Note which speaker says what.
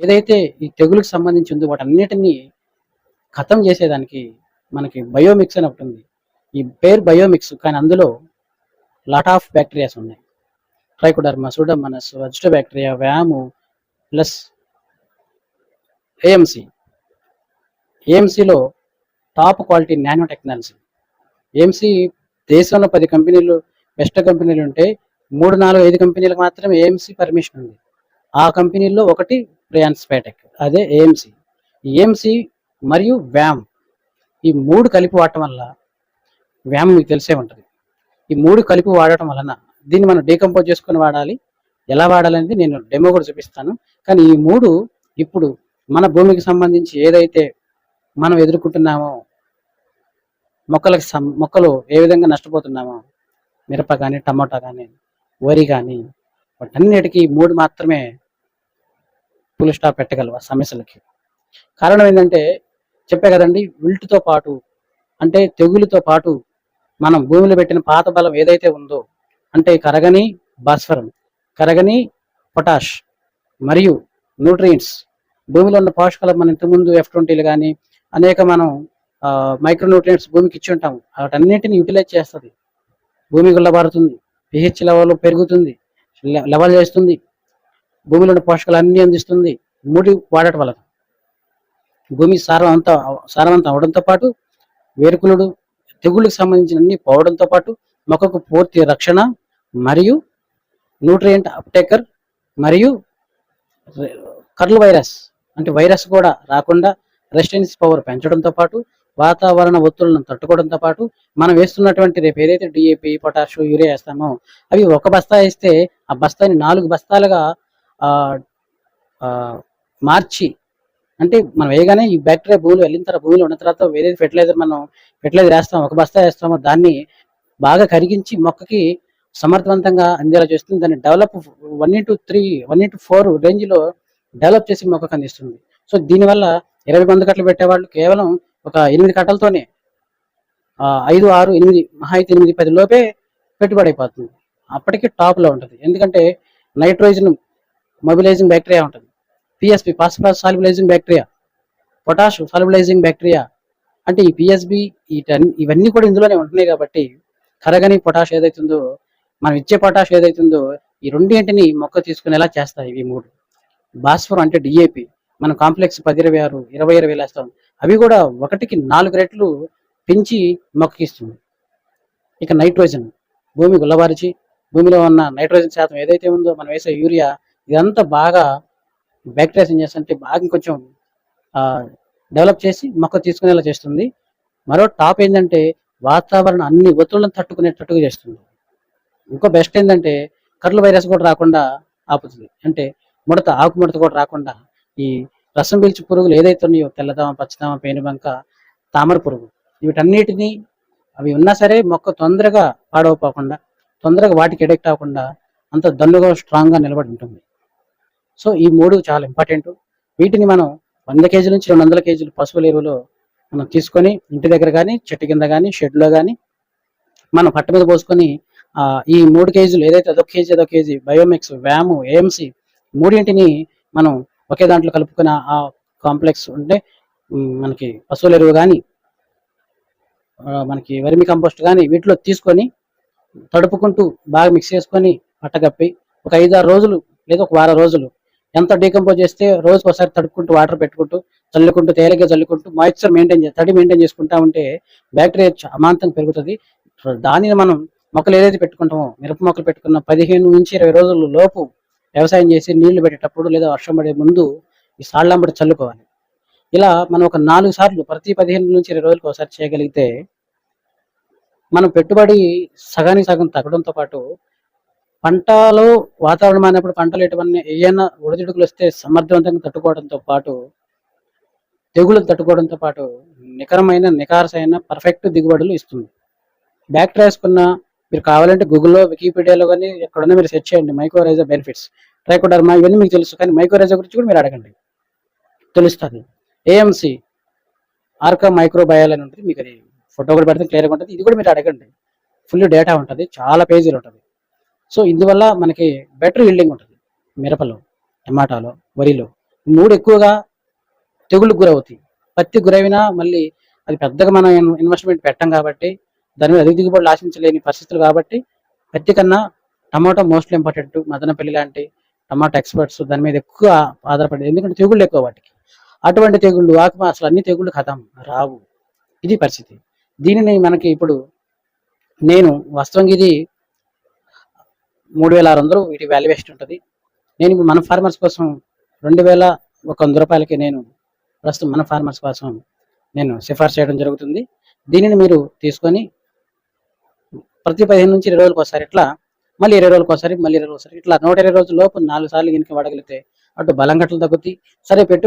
Speaker 1: ఏదైతే ఈ తెగులుకి సంబంధించి ఉందో వాటన్నిటిని ఖతం చేసేదానికి మనకి బయోమిక్స్ అని ఒకటి ఉంది. ఈ పేరు బయోమిక్స్ కానీ అందులో లాట్ ఆఫ్ బ్యాక్టీరియాస్ ఉన్నాయి. ట్రైకోడర్మా సూడోమనస్ వెజిటో బ్యాక్టీరియా వ్యాము plus AMC ఏఎంసీలో top quality nano technology AMC దేశంలో పది కంపెనీలు బెస్ట్ కంపెనీలు ఉంటే మూడు నాలుగు ఐదు కంపెనీలకు మాత్రమే ఏఎంసీ పర్మిషన్ ఉంది. ఆ కంపెనీల్లో ఒకటి ప్రియాన్స్ పేటెక్ అదే ఏఎంసి ఏఎంసి మరియు వ్యామ్ ఈ మూడు కలిపి వాడటం వల్ల వ్యామ్ మీకు తెలిసే ఉంటుంది. ఈ మూడు కలిపి వాడటం వలన దీన్ని మనం డీకంపోజ్ చేసుకుని వాడాలి. ఎలా వాడాలనేది నేను డెమో కూడా చూపిస్తాను. కానీ ఈ మూడు ఇప్పుడు మన భూమికి సంబంధించి ఏదైతే మనం ఎదుర్కొంటున్నామో మొక్కలకు సం మొక్కలు ఏ విధంగా నష్టపోతున్నామో మిరప కానీ టమాటా కానీ వరి కానీ వాటన్నిటికీ మూడు మాత్రమే ఫుల్ స్టాప్ పెట్టగలవు సమస్యలకి? కారణం ఏంటంటే చెప్పే కదండి విల్టుతో పాటు అంటే తెగులుతో పాటు మనం భూమిలో పెట్టిన పాత బలం ఏదైతే ఉందో అంటే కరగని భాస్వరం కరగని పొటాష్ మరియు న్యూట్రియంట్స్ భూమిలో ఉన్న పోషకాలు మనం ఇంతకుముందు ఎఫ్ ట్వంటీలు కానీ అనేక మనం మైక్రో న్యూట్రియంట్స్ భూమికి ఇచ్చి ఉంటాం వాటన్నిటిని యూటిలైజ్ చేస్తుంది. భూమి గుల్లబారుతుంది పిహెచ్ లెవెల్ పెరుగుతుంది. లెవెల్ చేస్తుంది. భూమిలోని పోషకాలు అన్ని అందిస్తుంది. మూడి వాడటం వల్ల భూమి సారవంతం సారవంతం అవడంతో పాటు వేరుకులుడు తెగుళ్ళకి సంబంధించిన అన్ని పోవడంతో పాటు మొక్కకు పూర్తి రక్షణ మరియు న్యూట్రియంట్ అప్టేకర్ మరియు కర్ల్ వైరస్ అంటే వైరస్ కూడా రాకుండా రెసిస్టెన్స్ పవర్ పెంచడంతో పాటు వాతావరణ ఒత్తులను తట్టుకోవడంతో పాటు మనం వేస్తున్నటువంటి రేపు ఏదైతే డిఏపి పొటాషు యూరియా వేస్తామో అవి ఒక బస్తా వేస్తే ఆ బస్తాని నాలుగు బస్తాలుగా మార్చి అంటే మనం వేయగానే ఈ బ్యాక్టీరియా భూమిలో వెళ్ళిన తర్వాత భూమిలో ఉన్న తర్వాత వేరే ఫెర్టిలైజర్ మనం ఫెర్టిలైజర్ వేస్తాం ఒక బస్తా వేస్తామో దాన్ని బాగా కరిగించి మొక్కకి సమర్థవంతంగా అందేలా చేస్తుంది. దాన్ని develop one into three one into four రేంజ్లో డెవలప్ చేసి మొక్కకు అందిస్తుంది. సో దీనివల్ల ఇరవై మంది కట్టలు పెట్టేవాళ్ళు కేవలం ఒక ఎనిమిది కట్టలతోనే ఐదు ఆరు ఎనిమిది మహా అయితే ఎనిమిది పది లోపే పెట్టుబడి అయిపోతుంది. అప్పటికి టాప్లో ఉంటుంది. ఎందుకంటే నైట్రోజన్ మొబిలైజింగ్ బ్యాక్టీరియా ఉంటుంది. PSP phosphorus solubilising bacteria potash solubilising bacteria అంటే ఈ పిఎస్బి ఇవన్నీ కూడా ఇందులోనే ఉంటున్నాయి కాబట్టి కరగని పొటాష్ ఏదైతుందో మనం ఇచ్చే పొటాష్ ఏదైతుందో ఈ రెండింటిని మొక్క తీసుకునేలా చేస్తాయి ఇవి మూడు. భాస్వరం అంటే డిఏపి మనం కాంప్లెక్స్ పది ఇరవై ఆరు ఇరవై ఇరవై వేస్తాం అవి కూడా ఒకటికి నాలుగు రెట్లు పెంచి మొక్కకి ఇస్తుంది. ఇక నైట్రోజన్. భూమి గుల్లబారిచి భూమిలో ఉన్న నైట్రోజన్ శాతం ఏదైతే ఉందో మనం వేసే యూరియా ఇదంతా బాగా బ్యాక్టీరియా ఏం చేస్తుంటే బాగా ఇంకొంచెం డెవలప్ చేసి మొక్క తీసుకునేలా చేస్తుంది. మరో టాప్ ఏంటంటే వాతావరణం అన్ని ఒత్తిళ్ళను తట్టుకునేటట్టుగా చేస్తుంది. ఇంకో బెస్ట్ ఏంటంటే కర్రల వైరస్ కూడా రాకుండా ఆపుతుంది. అంటే ముడత ఆకు ముడత కూడా రాకుండా ఈ రసం పీల్చి పురుగులు ఏదైతే ఉన్నాయో తెల్లదామ పచ్చదామ పేనుబంక తామర పురుగు వీటన్నిటిని అవి ఉన్నా సరే మొక్క తొందరగా పాడవపోకుండా తొందరగా వాటికి ఎడెక్ట్ అవ్వకుండా అంత దన్నుగా స్ట్రాంగ్గా నిలబడి ఉంటుంది. సో ఈ మూడు చాలా ఇంపార్టెంట్. వీటిని మనం వంద కేజీల నుంచి రెండు వందల కేజీలు పశువుల ఎరువులు మనం తీసుకొని ఇంటి దగ్గర కానీ చెట్టు కింద కానీ షెడ్లో కానీ మనం పట్ట మీద పోసుకొని ఈ మూడు కేజీలు ఏదైతే అదొక కేజీ అదొక కేజీ బయోమిక్స్ వ్యాము ఏఎంసి మూడింటిని మనం ఒకే దాంట్లో కలుపుకున్న ఆ- కాంప్లెక్స్ ఉంటే మనకి పశువుల ఎరువు కానీ మనకి వెర్మి కంపోస్ట్ కానీ వీటిలో తీసుకొని తడుపుకుంటూ బాగా మిక్స్ చేసుకొని పట్టగప్పి ఒక ఐదారు రోజులు లేదా ఒక వారం రోజులు ఎంత డీకంపోజ్ చేస్తే రోజుకి ఒకసారి తడుపుకుంటూ వాటర్ పెట్టుకుంటూ చల్లుకుంటూ తేలిగ్గా చల్లుకుంటూ మాయిశ్చర్ మెయింటైన్ చేసి తడి మెయింటైన్ చేసుకుంటా ఉంటే బ్యాక్టీరియా అమాంతం అమాంతంగా పెరుగుతుంది దానిని మనం మొక్కలు ఏదైతే పెట్టుకుంటామో మిరప మొక్కలు పెట్టుకున్న పదిహేను నుంచి ఇరవై రోజుల లోపు వ్యవసాయం చేసి నీళ్ళు పెట్టేటప్పుడు లేదా వర్షం పడే ముందు ఈ సాళ్ళంబడి చల్లుకోవాలి. ఇలా మనం ఒక నాలుగు సార్లు ప్రతి పదిహేను నుంచి ఇరవై రోజులకు ఒకసారి చేయగలిగితే మనం పెట్టుబడి సగానికి సగం తగ్గడంతో పాటు పంటలో వాతావరణం అయినప్పుడు పంటలు ఎటువంటి ఏమైనా ఒడిదుడుకులు వస్తే సమర్థవంతంగా తట్టుకోవడంతో పాటు తెగులు తట్టుకోవడంతో పాటు నికరమైన నికారసైన పర్ఫెక్ట్ దిగుబడులు ఇస్తుంది. బ్యాక్ కున్న మీరు కావాలంటే గూగుల్లో వికీపీడియాలో కానీ ఎక్కడన్నా మీరు సెర్చ్ చేయండి. మైక్రోరైజా బెనిఫిట్స్ ట్రైకోడర్మా ఇవన్నీ మీకు తెలుసు కానీ మైక్రోరైజా గురించి కూడా మీరు అడగండి. తెలుస్తుంది ఏఎంసి ఆర్కా మైక్రోబయాల్ అని ఉంటుంది. మీకు అది ఫోటో కూడా పెడితే క్లియర్గా ఉంటుంది. ఇది కూడా మీరు అడగండి. ఫుల్ డేటా ఉంటుంది. చాలా పేజీలు ఉంటుంది. సో ఇందువల్ల మనకి బెటర్ ఈల్డింగ్ ఉంటుంది. మిరపలో టమాటాలో వరిలో. మూడు ఎక్కువగా తెగుళ్ళకు గురవుతాయి. పత్తి గురైనా మళ్ళీ అది పెద్దగా మనం ఇన్వెస్ట్మెంట్ పెట్టం కాబట్టి దాని మీద అధిక దిగుబడులు ఆశించలేని పరిస్థితులు కాబట్టి పత్తి కన్నా టమాటో మోస్ట్లీ ఇంపార్టెంట్ మదనపల్లి లాంటి టమాటో ఎక్స్పర్ట్స్ దాని మీద ఎక్కువ ఆధారపడి ఎందుకంటే తెగుళ్ళు ఎక్కువ వాటికి. అటువంటి తెగుళ్ళు ఆకు అసలు అన్ని తెగుళ్ళు కథం. రావు. ఇది పరిస్థితి. దీనిని మనకి ఇప్పుడు నేను వాస్తవంగా ఇది మూడు వేల ఆరు వందలు వీటి వాల్యుయేషన్ ఉంటుంది. నేను మన ఫార్మర్స్ కోసం రెండు వేల ఒక వంద రూపాయలకి నేను ప్రస్తుతం మన ఫార్మర్స్ కోసం నేను సిఫార్సు చేయడం జరుగుతుంది. దీనిని మీరు తీసుకొని ప్రతి పదిహేను నుంచి ఇరవై రోజులకు ఒకసారి ఇట్లా మళ్ళీ ఇరవై రోజులకు ఒకసారి మళ్ళీ ఇరవై ఒకసారి ఇట్లా నూట ఇరవై రోజుల లోపు నాలుగు సార్లు కనుక వాడగలిగితే అటు బలం గట్టలు తగ్గుతాయి సరే పెట్టుబడి